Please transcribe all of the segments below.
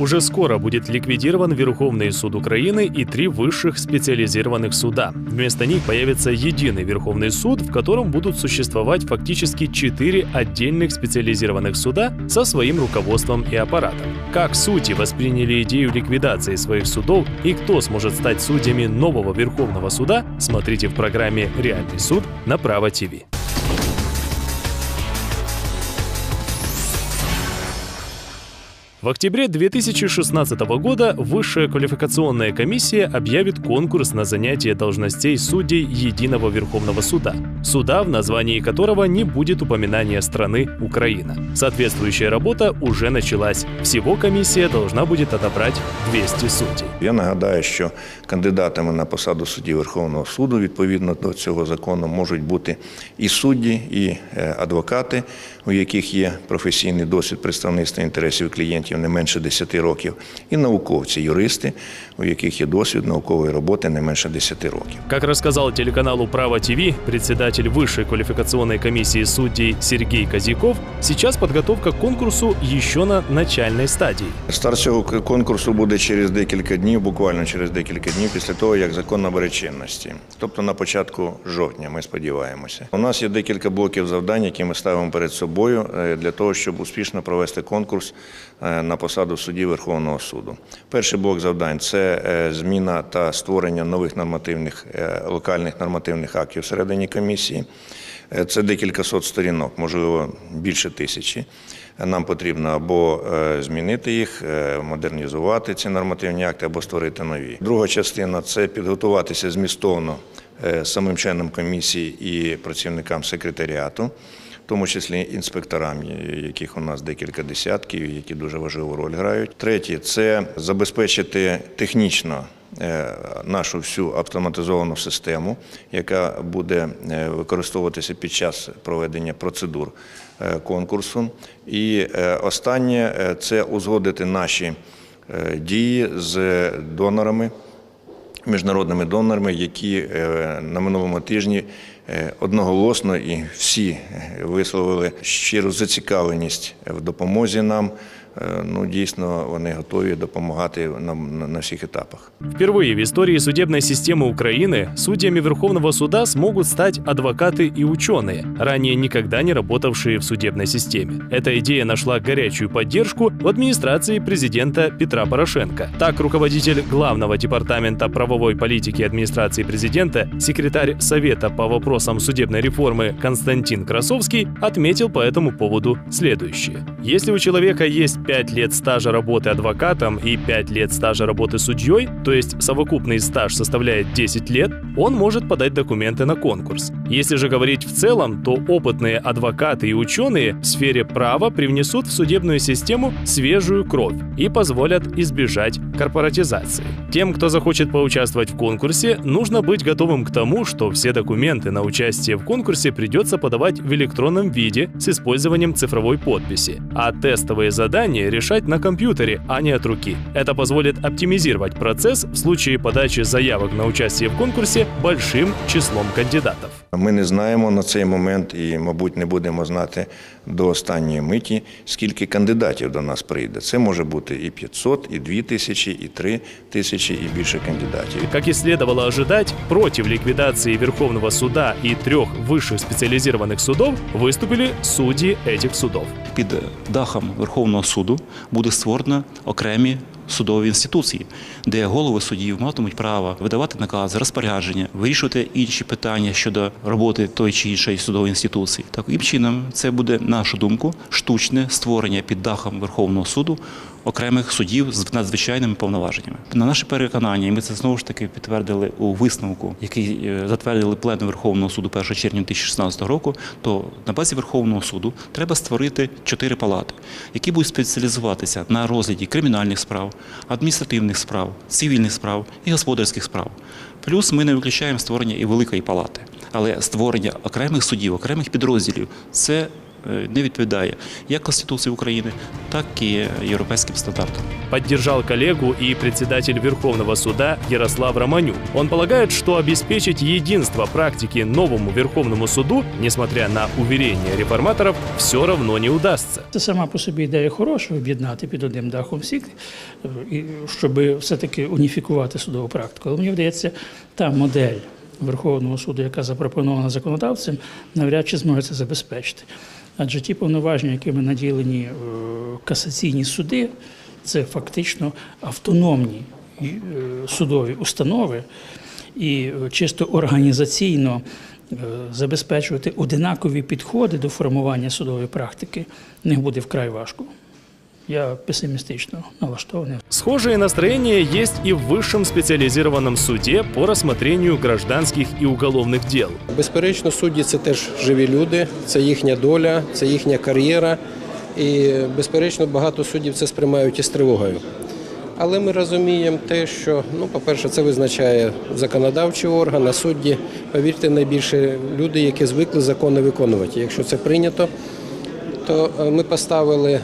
Уже скоро будет ликвидирован Верховный суд Украины и три высших специализированных суда. Вместо них появится единый Верховный суд, в котором будут существовать фактически четыре отдельных специализированных суда со своим руководством и аппаратом. Как судьи восприняли идею ликвидации своих судов и кто сможет стать судьями нового Верховного суда, смотрите в программе «Реальный суд» на Право ТВ. В октябре 2016 года Высшая квалификационная комиссия объявит конкурс на занятие должностей судей Единого Верховного Суда, суда, в названии которого не будет упоминания страны Украина. Соответствующая работа уже началась. Всего комиссия должна будет отобрать 200 судей. Я нагадаю, що кандидатами на посаду судді Верховного суду відповідно до цього закону можуть бути і судді, і е, адвокати, у яких є професійний досвід представництва інтересів клієнтів не менше 10 років, і науковці, юристи, у яких є досвід наукової роботи не менше 10 років. Как рассказал телеканалу Право ТВ председатель Высшей квалификационной комиссии судей Сергей Козяков, сейчас подготовка к конкурсу еще на начальной стадии. Старт цього конкурсу буде через декілька днів, буквально через декілька днів після того, як закон набере чинності. Тобто на початку жовтня, ми сподіваємося. У нас є декілька блоків завдань, які ми ставимо перед собою е, для того, щоб успішно провести конкурс е, на посаду судді Верховного суду. Перший блок завдань це е, зміна та створення нових нормативних локальних нормативних актів всередині комісії. Це декілька сот сторінок, можливо, більше тисячі. Нам потрібно або е, змінити їх, е, модернізувати ці нормативні акти, або створити нові. Друга частина це підготуватися змістовно е, самим членам комісії і працівникам секретаріату, в тому числі інспекторам, яких у нас декілька десятків, які дуже важливу роль грають. Третє це забезпечити технічно нашу всю автоматизовану систему, яка буде е, використовуватися під час проведення процедур е, конкурсу. І е, останнє е, це узгодити наші е, дії з донорами міжнародними донорами, які е, на минулому тижні е, одноголосно і всі е, висловили щиру зацікавленість в допомозі нам. Е, Ну, дійсно, вони готові допомагати нам на- на всіх етапах. Впервые в истории судебной системы Украины судьями Верховного суда смогут стать адвокаты и ученые, ранее никогда не работавшие в судебной системе. Эта идея нашла горячую поддержку в администрации президента Петра Порошенко. Так, руководитель главного департамента правовой политики администрации президента, секретарь Совета по вопросам судебной реформы Константин Красовский отметил по этому поводу следующее. Если у человека есть 5 лет стажа работы адвокатом и 5 лет стажа работы судьей, то есть совокупный стаж составляет 10 лет, он может подать документы на конкурс. Если же говорить в целом, то опытные адвокаты и ученые в сфере права привнесут в судебную систему свежую кровь и позволят избежать корпоратизации. Тем, кто захочет поучаствовать в конкурсе, нужно быть готовым к тому, что все документы на участие в конкурсе придется подавать в электронном виде с использованием цифровой подписи, а тестовые задания решать на компьютере, а не от руки. Это позволит оптимизировать процесс в случае подачи заявок на участие в конкурсе большим числом кандидатов. Ми не знаємо на цей момент і, мабуть, не будемо знати до останньої миті, скільки кандидатів до нас прийде. Це може бути і 500, і 2 тисячі, і 3 тисячі, і більше кандидатів. Как и следовало ожидать, против ликвидации Верховного суда и трех высших специализированных судов выступили судьи этих судов. під дахом Верховного суду буде створено окремі судові інституції, де голови судів матимуть право видавати накази, розпорядження, вирішувати інші питання щодо роботи тої чи іншої судової інституції. Таким чином, це буде нашу думку штучне створення під дахом Верховного суду окремих судів з надзвичайними повноваженнями. На наше переконання, і ми це знову ж таки підтвердили у висновку, який е, затвердили плену Верховного суду 1 червня 2016 року. То на базі Верховного суду треба створити чотири палати, які будуть спеціалізуватися на розгляді кримінальних справ, адміністративних справ, цивільних справ і господарських справ. Плюс ми не виключаємо створення і великої палати, але створення окремих судів, окремих підрозділів це не відповідає як Конституції України, так і європейським стандартам. Поддержал коллегу и председатель Верховного суда Ярослав Романюк. Он полагает, что обеспечить единство практики новому Верховному суду, несмотря на уверения реформаторов, все равно не удастся. Це сама по собі ідея хороша об'єднати під одним дахом всіх, е, щоб все-таки уніфікувати судову практику. Але мені здається, та модель Верховного суду, яка запропонована законодавцем, навряд чи зможе це забезпечити. Адже ті повноваження, якими наділені е, касаційні суди, це фактично автономні е, судові установи, і е, чисто організаційно забезпечувати одинакові підходи до формування судової практики них буде вкрай важко. Я песимістично налаштований. Схожие настроения есть и в высшем специализированном суде по рассмотрению гражданских и уголовных дел. Безперечно, судді це теж живі люди, це їхня доля, це їхня кар'єра. І, безперечно, багато суддів це сприймають із тривогою. Але ми розуміємо те, що, ну, по-перше, це визначає законодавчий орган, а судді, повірте, найбільше люди, які звикли закони виконувати. Якщо це прийнято, то е, ми поставили е,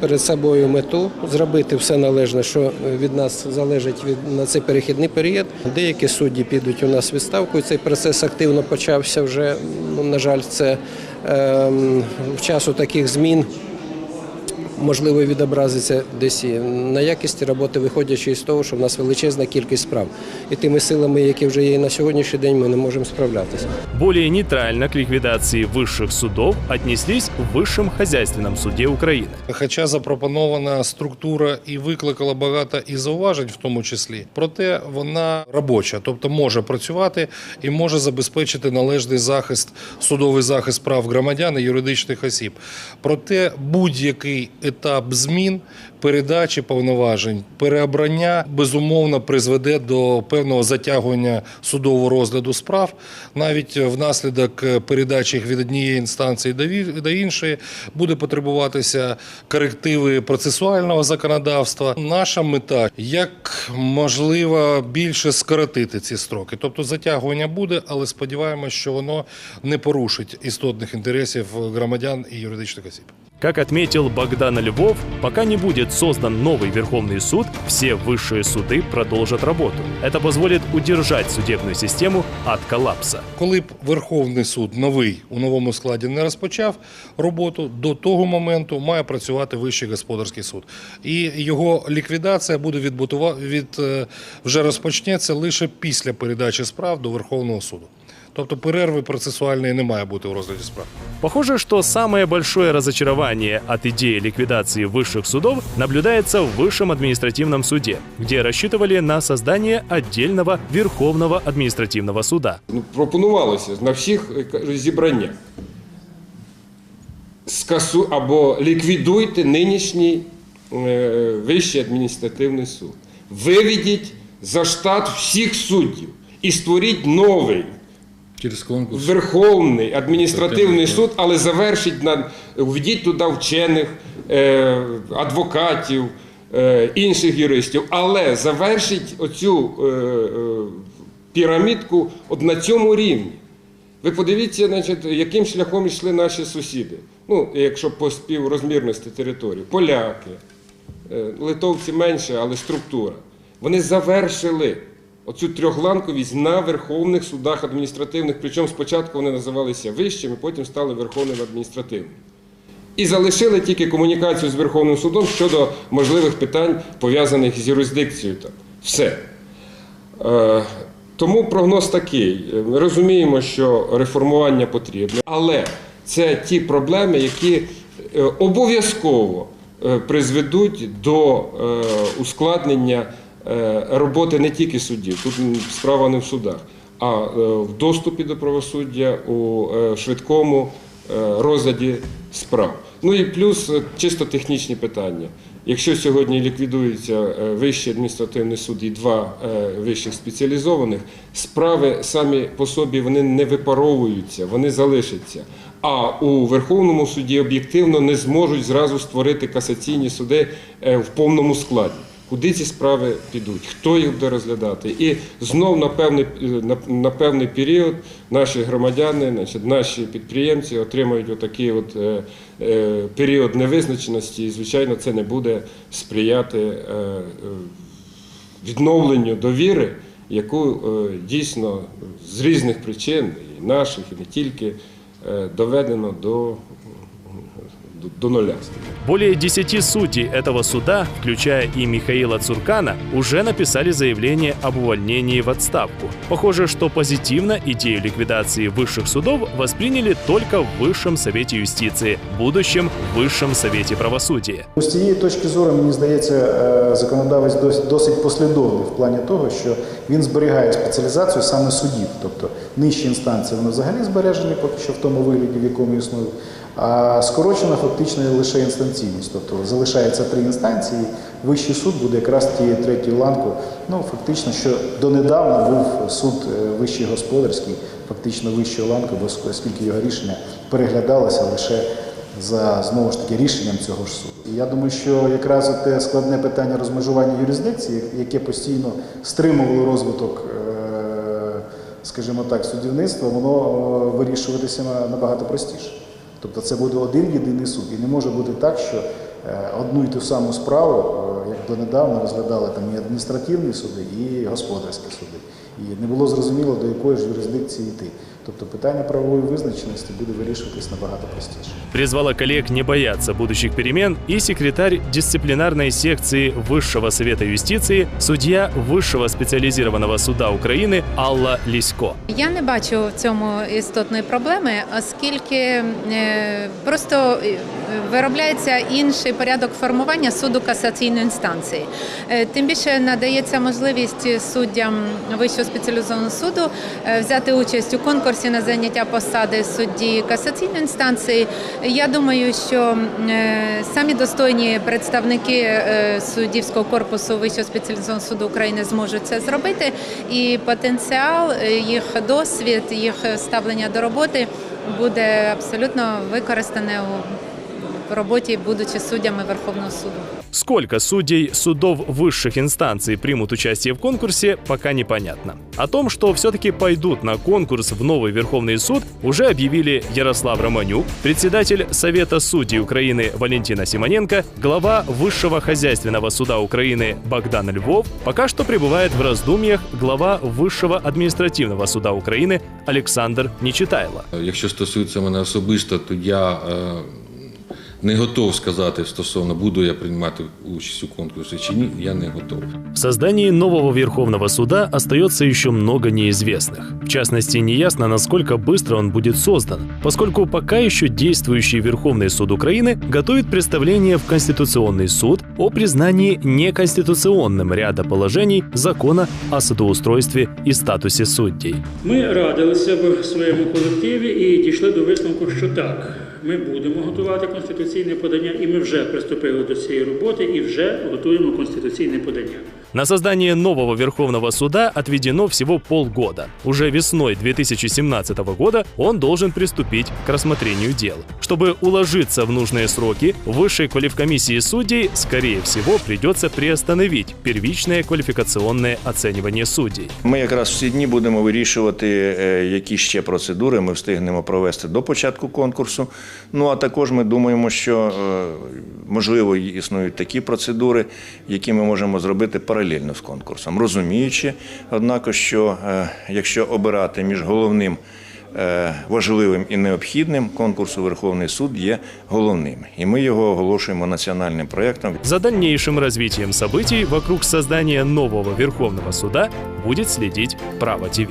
перед собою мету зробити все належне, що від нас залежить від на цей перехідний період. Деякі судді підуть у нас відставку, цей процес активно почався вже. Ну, на жаль, це е, в часу таких змін можливо відобразиться десь і на якісті роботи, виходячи із того, що в нас величезна кількість справ. І тими силами, які вже є і на сьогоднішній день, ми не можемо справлятися. Более нейтрально к ликвидации высших судов отнеслись в Высшем хозяйственном суде Украины. Хоча запропонована структура і викликала багато і зауважень, в тому числі, проте вона робоча, тобто може працювати і може забезпечити належний захист, судовий захист прав громадян і юридичних осіб. Проте будь-який етап змін, передачі повноважень, переобрання безумовно призведе до певного затягування судового розгляду справ, навіть внаслідок передачі їх від однієї інстанції до іншої буде потребуватися корективи процесуального законодавства. Наша мета як можливо більше скоротити ці строки. Тобто затягування буде, але сподіваємось, що воно не порушить істотних інтересів громадян і юридичних осіб. Как отметил Богдан Львов, пока не будет создан новый Верховный суд, все высшие суды продолжат работу. Это позволит удержать судебную систему от коллапса. Коли б Верховний суд новий у новому складі не розпочав роботу, до того моменту має працювати Вищий господарський суд. І його ліквідація буде відбутува... від е, вже розпочнеться лише після передачі справ до Верховного суду. Тобто перерви процесуальної не має бути у розгляді справ. Похоже, что самое большое разочарование от идеи ликвидации высших судов наблюдается в Высшем административном суде, где рассчитывали на создание отдельного Верховного административного суда. Ну, пропонувалося на всіх е, кажу, зібраннях. Скасу або ліквідуйте нинішній е, Вищий адміністративний суд. Виведіть за штат всіх суддів і створіть новий Через конкурс. Верховний адміністративний суд, але завершить на введіть туди вчених, е, адвокатів, е, інших юристів, але завершить оцю е, пірамідку от на цьому рівні. Ви подивіться, значить, яким шляхом йшли наші сусіди. Ну, якщо по співрозмірності території, поляки, литовці менше, але структура. Вони завершили оцю трьохланковість на верховних судах адміністративних. Причому спочатку вони називалися вищими, потім стали верховним адміністративним. І залишили тільки комунікацію з Верховним судом щодо можливих питань, пов'язаних з юрисдикцією. Все. Е, Тому прогноз такий. Ми розуміємо, що реформування потрібне, але це ті проблеми, які е, обов'язково е, призведуть до ускладнення роботи не тільки суддів. Тут справа не в судах, а е, в доступі до правосуддя у е, швидкому е, розгляді справ. Ну і плюс е, чисто технічні питання. Якщо сьогодні ліквідується е, Вищий адміністративний суд і два е, вищих спеціалізованих, справи самі по собі вони не випаровуються, вони залишаться. А у Верховному суді об'єктивно не зможуть зразу створити касаційні суди е, в повному складі. Куди ці справи підуть, хто їх буде розглядати. І знов на певний, е, на, певний період наші громадяни, значить, наші підприємці отримають отакий от, е, е, період невизначеності, і, звичайно, це не буде сприяти відновленню довіри, яку дійсно з різних причин, і наших, і не тільки, доведено до, до, до нуля. Более 10 судей этого суда, включая и Михаила Цуркана, уже написали заявление об увольнении в отставку. Похоже, что позитивно идею ликвидации высших судов восприняли только в Высшем Совете юстиции, будущем Высшем Совете правосудия. З цієї точки зору, мені здається, е, законодавець дос- досить послідовний в плані того, що він зберігає спеціалізацію саме судів, тобто Нижчі інстанції вони взагалі збережені поки що в тому вигляді, в якому існують. А скорочена фактично лише інстанційність, тобто залишається три інстанції. Вищий суд буде якраз тією третьою ланкою. Ну фактично, що донедавна був суд е, вищий господарський, фактично вищою ланкою, оскільки його рішення переглядалося лише за знову ж таки рішенням цього ж суду. І я думаю, що якраз те складне питання розмежування юрисдикції, яке постійно стримувало розвиток, е, скажімо так, судівництва, воно е, вирішуватися на- набагато простіше. Тобто це буде один єдиний суд. І не може бути так, що е, одну і ту саму справу, е, як донедавна, розглядали там і адміністративні суди, і господарські суди. І не було зрозуміло, до якої ж юрисдикції йти. Тобто питання правової визначеності буде вирішуватись набагато простіше. Призвала коллег не бояться будущих перемен и секретарь дисциплинарной секции Высшего Совета юстиции, судья Высшего специализированного суда Украины Алла Лисько. Я не бачу в цьому істотної проблеми, оскільки е, просто е, виробляється інший порядок формування суду касаційної інстанції. Е, Тим більше надається можливість суддям Вищого спеціалізованого суду е, взяти участь у конкурсі на заняття посади судді касаційної інстанції. Я думаю, що е, самі достойні представники суддівського корпусу Вищого спеціалізованого суду України зможуть це зробити, і потенціал, їх досвід, їх ставлення до роботи буде абсолютно використане у в роботі, будучи суддями Верховного суду. Сколько судей судов высших инстанций примут участие в конкурсе, пока непонятно. О том, что все-таки пойдут на конкурс в новый Верховный суд, уже объявили Ярослав Романюк, председатель Совета судей Украины Валентина Симоненко, глава Высшего хозяйственного суда Украины Богдан Львов, пока что пребывает в раздумьях глава Высшего административного суда Украины Александр Нечитайло. Якщо стосується мене особисто, то я е, не готов сказати стосовно буду я приймати участь у конкурсі чи ні. Я не готов. В создании нового Верховного суда остается еще много неизвестных. В частности, неясно, насколько быстро он будет создан, поскольку пока еще действующий Верховный суд Украины готовит представление в Конституционный суд о признании неконституционным ряда положений закона о судоустройстве и статусе суддей. Ми радилися в своєму колективі і дійшли до висновку, що так. Ми будемо готувати конституційне подання, і ми вже приступили до цієї роботи і вже готуємо конституційне подання. На создание нового Верховного суда отведено всего полгода. Уже весной 2017 года он должен приступить к рассмотрению дел. Чтобы уложиться в нужные сроки, высшей квалифкомиссии судей, скорее всего, придется приостановить первичное квалификационное оценивание судей. Ми якраз всі дні будемо вирішувати, е, які ще процедури ми встигнемо провести до початку конкурсу. Ну а також ми думаємо, що е, можливо існують такі процедури, які ми можемо зробити паралельно з конкурсом, розуміючи, однако, що е, якщо обирати між головним. е, Важливим і необхідним конкурсу Верховний суд є головним, і ми його оголошуємо національним проектом. За дальнейшим развитием событий вокруг создания нового Верховного суда будет следить Право ТВ.